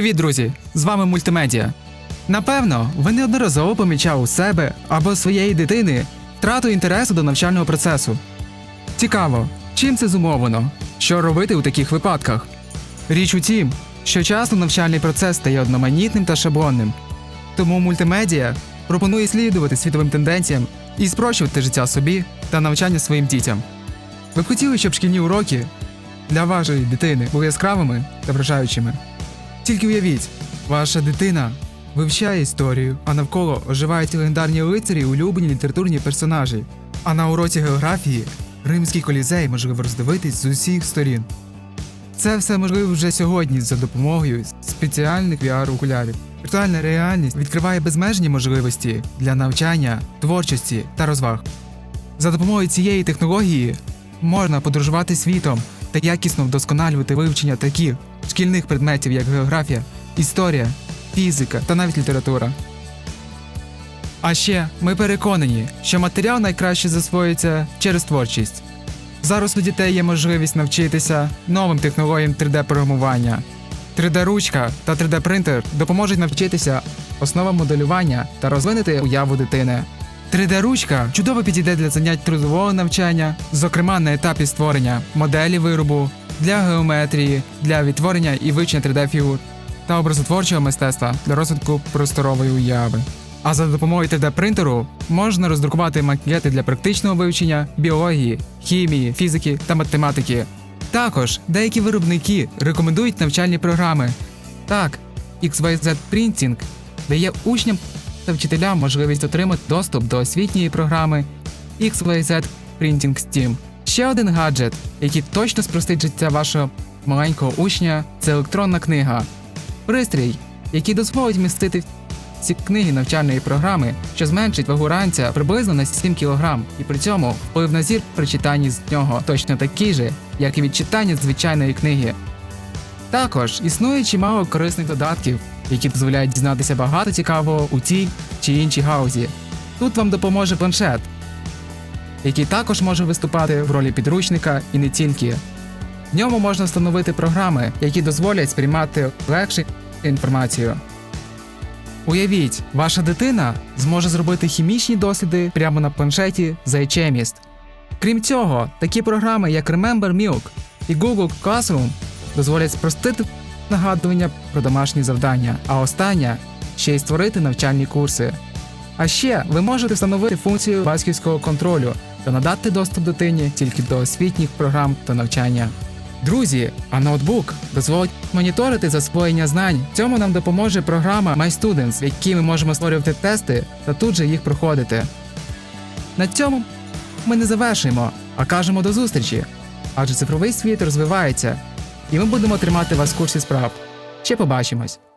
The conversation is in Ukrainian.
Привіт, друзі! З вами мультимедіа. Напевно, ви неодноразово помічали у себе або своєї дитини втрату інтересу до навчального процесу. Цікаво, чим це зумовлено? Що робити у таких випадках? Річ у тім, що часто навчальний процес стає одноманітним та шаблонним. Тому мультимедіа пропонує слідувати світовим тенденціям і спрощувати життя собі та навчання своїм дітям. Ви б хотіли, щоб шкільні уроки для вашої дитини були яскравими та вражаючими. Тільки уявіть, ваша дитина вивчає історію, а навколо оживають легендарні лицарі улюблені літературні персонажі. А на уроці географії римський колізей можливо роздивитись з усіх сторін. Це все можливо вже сьогодні за допомогою спеціальних VR-окулярів. Віртуальна реальність відкриває безмежні можливості для навчання, творчості та розваг. За допомогою цієї технології можна подорожувати світом та якісно вдосконалювати вивчення таких шкільних предметів, як географія, історія, фізика та навіть література. А ще ми переконані, що матеріал найкраще засвоюється через творчість. Зараз у дітей є можливість навчитися новим технологіям 3D-програмування. 3D-ручка та 3D-принтер допоможуть навчитися основам моделювання та розвинути уяву дитини. 3D-ручка чудово підійде для занять трудового навчання, зокрема на етапі створення моделі виробу, для геометрії, для відтворення і вивчення 3D-фігур та образотворчого мистецтва для розвитку просторової уяви. А за допомогою 3D-принтеру можна роздрукувати макети для практичного вивчення біології, хімії, фізики та математики. Також деякі виробники рекомендують навчальні програми. Так, XYZ Printing дає учням та вчителям можливість отримати доступ до освітньої програми XYZ Printing Steam. Ще один гаджет, який точно спростить життя вашого маленького учня, це електронна книга. Пристрій, який дозволить вмістити ці книги навчальної програми, що зменшить вагу ранця приблизно на 7 кг, і при цьому вплив на зір при читанні з нього точно такий же, як і від читання звичайної книги. Також існує чимало корисних додатків, які дозволяють дізнатися багато цікавого у тій чи іншій гаузі. Тут вам допоможе планшет, який також може виступати в ролі підручника і не тільки. В ньому можна встановити програми, які дозволять сприймати легше інформацію. Уявіть, ваша дитина зможе зробити хімічні досліди прямо на планшеті за iChemist. Крім цього, такі програми, як Remember Milk і Google Classroom, дозволять спростити нагадування про домашні завдання, а остання ще й створити навчальні курси. А ще ви можете встановити функцію батьківського контролю та надати доступ дитині тільки до освітніх програм та навчання. Друзі, а ноутбук дозволить моніторити засвоєння знань. Цьому нам допоможе програма MyStudents, в якій ми можемо створювати тести та тут же їх проходити. На цьому ми не завершуємо, а кажемо до зустрічі. Адже цифровий світ розвивається, і ми будемо тримати вас в курсі справ. Ще побачимось!